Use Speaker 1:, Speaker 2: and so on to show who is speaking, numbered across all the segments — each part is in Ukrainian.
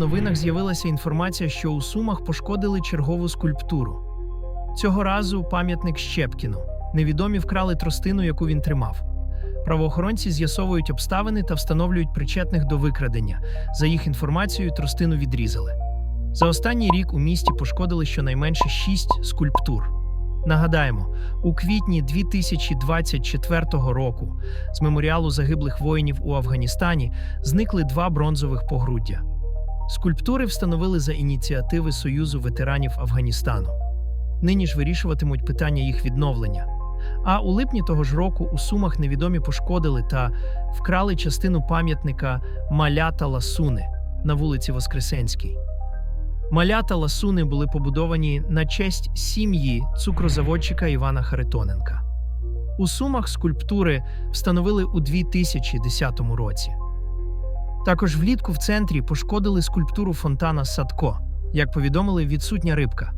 Speaker 1: новинах з'явилася інформація, що у Сумах пошкодили чергову скульптуру. Цього разу пам'ятник Щепкіну. Невідомі вкрали тростину, яку він тримав. Правоохоронці з'ясовують обставини та встановлюють причетних до викрадення. За їх інформацією, тростину відрізали. За останній рік у місті пошкодили щонайменше шість скульптур. Нагадаємо, у квітні 2024 року з меморіалу загиблих воїнів у Афганістані зникли два бронзових погруддя. Скульптури встановили за ініціативи Союзу ветеранів Афганістану. Нині ж вирішуватимуть питання їх відновлення. А у липні того ж року у Сумах невідомі пошкодили та вкрали частину пам'ятника Малята Ласуни на вулиці Воскресенській. Малята Ласуни були побудовані на честь сім'ї цукрозаводчика Івана Харитоненка. У Сумах скульптури встановили у 2010 році. Також влітку в центрі пошкодили скульптуру фонтана Садко. Як повідомили, відсутня рибка.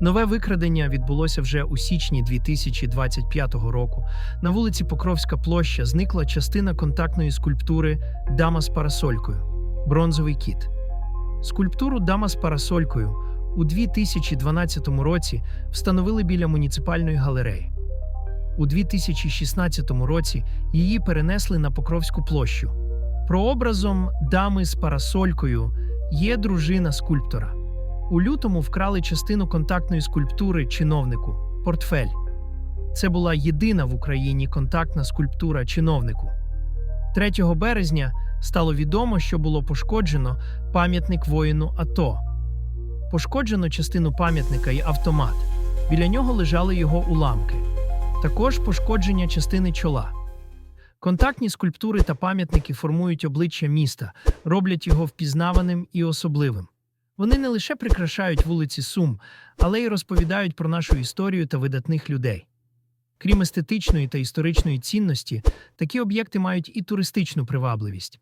Speaker 1: Нове викрадення відбулося вже у січні 2025 року. На вулиці Покровська площа зникла частина контактної скульптури Дама з парасолькою бронзовий кіт. Скульптуру Дама з парасолькою у 2012 році встановили біля муніципальної галереї. У 2016 році її перенесли на Покровську площу. Прообразом дами з парасолькою є дружина скульптора. У лютому вкрали частину контактної скульптури чиновнику портфель. Це була єдина в Україні контактна скульптура чиновнику. 3 березня стало відомо, що було пошкоджено пам'ятник воїну АТО. Пошкоджено частину пам'ятника і автомат. Біля нього лежали його уламки. Також пошкодження частини чола. Контактні скульптури та пам'ятники формують обличчя міста, роблять його впізнаваним і особливим. Вони не лише прикрашають вулиці Сум, але й розповідають про нашу історію та видатних людей. Крім естетичної та історичної цінності, такі об'єкти мають і туристичну привабливість.